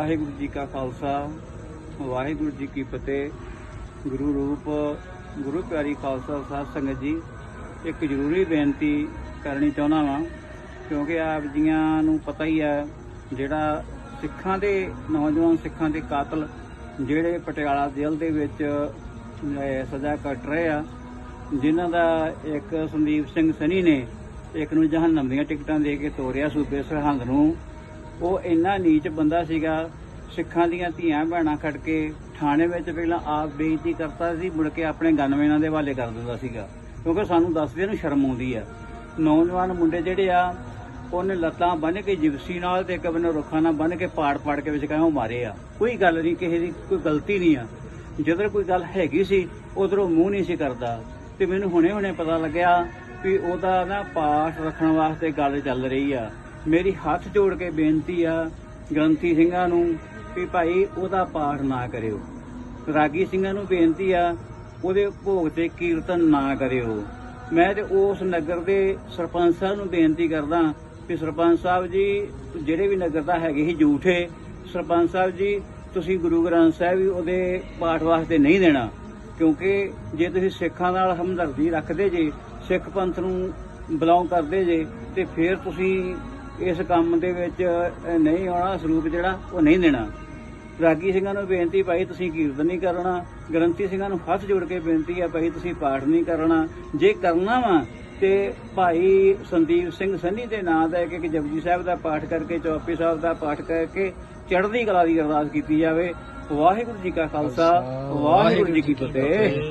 ਵਾਹਿਗੁਰੂ ਜੀ ਕਾ ਖਾਲਸਾ, ਵਾਹਿਗੁਰੂ ਜੀ ਕੀ ਫਤਿਹ। ਗੁਰੂ ਰੂਪ, ਗੁਰੂ ਪਿਆਰੀ ਖਾਲਸਾ ਸਾਹਿਬ ਸੰਗਤ ਜੀ, ਇੱਕ ਜ਼ਰੂਰੀ ਬੇਨਤੀ ਕਰਨੀ ਚਾਹੁੰਦਾ ਵਾਂ, ਕਿਉਂਕਿ ਆਪ ਜੀਆਂ ਨੂੰ ਪਤਾ ਹੀ ਹੈ, ਜਿਹੜਾ ਸਿੱਖਾਂ ਦੇ, ਨੌਜਵਾਨ ਸਿੱਖਾਂ ਦੇ ਕਾਤਲ ਜਿਹੜੇ ਪਟਿਆਲਾ ਜੇਲ੍ਹ ਦੇ ਵਿੱਚ ਸਜ਼ਾ ਕੱਟ ਰਹੇ ਆ, ਜਿਨ੍ਹਾਂ ਦਾ ਇੱਕ ਸੰਦੀਪ ਸਿੰਘ ਸਨੀ ਨੇ ਇੱਕ ਨੂੰ ਜਹੰਨਮ ਦੀਆਂ ਟਿਕਟਾਂ ਦੇ ਕੇ ਤੋਰਿਆ ਸੂਬੇ ਸਰਹੰਦ ਨੂੰ। ਉਹ ਇੰਨਾ ਨੀਚ ਬੰਦਾ ਸੀਗਾ, ਸਿੱਖਾਂ ਦੀਆਂ ਧੀਆਂ ਭੈਣਾਂ ਖੜ ਕੇ ਥਾਣੇ ਵਿੱਚ ਪਹਿਲਾਂ ਆਪ ਬੇਇੱਜ਼ਤੀ ਕਰਤਾ ਸੀ, ਮੁੜ ਕੇ ਆਪਣੇ ਗਨਮੈਨਾਂ ਦੇ ਹਵਾਲੇ ਕਰ ਦਿੰਦਾ ਸੀਗਾ। ਕਿਉਂਕਿ ਸਾਨੂੰ ਦੱਸਦੇ ਨੂੰ ਸ਼ਰਮ ਆਉਂਦੀ ਆ। ਨੌਜਵਾਨ ਮੁੰਡੇ ਜਿਹੜੇ ਆ, ਉਹਨੇ ਲੱਤਾਂ ਬੰਨ੍ਹ ਕੇ ਜਿਪਸੀ ਨਾਲ ਤੇ ਇੱਕ ਬੰਨੇ ਰੁੱਖਾਂ ਨਾਲ ਬੰਨ੍ਹ ਕੇ ਪਾੜ ਪਾੜ ਕੇ ਵਿੱਚ ਕਹਿੰਦਾ ਮਾਰੇ ਆ। ਕੋਈ ਗੱਲ ਨਹੀਂ, ਕਿਸੇ ਦੀ ਕੋਈ ਗਲਤੀ ਨਹੀਂ ਆ। ਜਦੋਂ ਕੋਈ ਗੱਲ ਹੈਗੀ ਸੀ, ਉਧਰੋਂ ਮੂੰਹ ਨਹੀਂ ਸੀ ਕਰਦਾ। ਤੇ ਮੈਨੂੰ ਹੁਣੇ ਹੁਣੇ ਪਤਾ ਲੱਗਿਆ ਵੀ ਉਹਦਾ ਨਾ ਪਾਠ ਰੱਖਣ ਵਾਸਤੇ ਗੱਲ ਚੱਲ ਰਹੀ ਆ। ਮੇਰੀ ਹੱਥ ਜੋੜ ਕੇ ਬੇਨਤੀ ਆ, ਗ੍ਰੰਥੀ ਸਿੰਘਾਂ ਨੂੰ ਵੀ ਭਾਈ ਉਹਦਾ ਪਾਠ ਨਾ ਕਰਿਓ। ਰਾਗੀ ਸਿੰਘਾਂ ਨੂੰ ਬੇਨਤੀ ਆ, ਉਹਦੇ ਭੋਗ ਤੇ ਕੀਰਤਨ ਨਾ ਕਰਿਓ। ਮੈਂ ਤੇ ਉਸ ਨਗਰ ਦੇ ਸਰਪੰਚ ਸਾਹਿਬ ਨੂੰ ਬੇਨਤੀ ਕਰਦਾ ਵੀ ਸਰਪੰਚ ਸਾਹਿਬ ਜੀ, ਜਿਹੜੇ ਵੀ ਨਗਰ ਦਾ ਹੈਗੇ ਹੀ ਝੂਠੇ ਸਰਪੰਚ ਸਾਹਿਬ ਜੀ, ਤੁਸੀਂ ਗੁਰੂ ਗ੍ਰੰਥ ਸਾਹਿਬ ਵੀ ਉਹਦੇ ਪਾਠ ਵਾਸਤੇ ਨਹੀਂ ਦੇਣਾ। ਕਿਉਂਕਿ ਜੇ ਤੁਸੀਂ ਸਿੱਖਾਂ ਨਾਲ ਹਮਦਰਦੀ ਰੱਖਦੇ ਜੇ, ਸਿੱਖ ਪੰਥ ਨੂੰ ਬਿਲੋਂਗ ਕਰਦੇ ਜੇ, ਤੇ ਫਿਰ ਤੁਸੀਂ ਇਸ ਕੰਮ ਦੇ ਵਿੱਚ ਨਹੀਂ ਆਉਣਾ ਸਰੂਪ ਜਿਹੜਾ ਉਹ ਨਹੀਂ ਦੇਣਾ। ਰਾਗੀ ਸਿੰਘਾਂ ਨੂੰ ਬੇਨਤੀ ਭਾਈ ਤੁਸੀਂ ਕੀਰਤਨ ਨਹੀਂ ਕਰਨਾ। ਗ੍ਰੰਥੀ ਸਿੰਘਾਂ ਨੂੰ ਹੱਥ ਜੋੜ ਕੇ ਬੇਨਤੀ ਹੈ ਭਾਈ ਤੁਸੀਂ ਪਾਠ ਨਹੀਂ ਕਰਨਾ। ਜੇ ਕਰਨਾ ਵਾ ਤੇ ਭਾਈ ਸੰਦੀਪ ਸਿੰਘ ਸੰਨੀ ਦੇ ਨਾਂ ਦਾ ਇੱਕ ਇੱਕ ਜਪਜੀ ਸਾਹਿਬ ਦਾ ਪਾਠ ਕਰਕੇ ਚੌਪੀ ਸਾਹਿਬ ਦਾ ਪਾਠ ਕਰਕੇ ਚੜ੍ਹਦੀ ਕਲਾ ਦੀ ਅਰਦਾਸ ਕੀਤੀ ਜਾਵੇ। ਵਾਹਿਗੁਰੂ ਜੀ ਕਾ ਖਾਲਸਾ ਵਾਹਿਗੁਰੂ ਜੀ ਕੀ ਫਤਿਹ।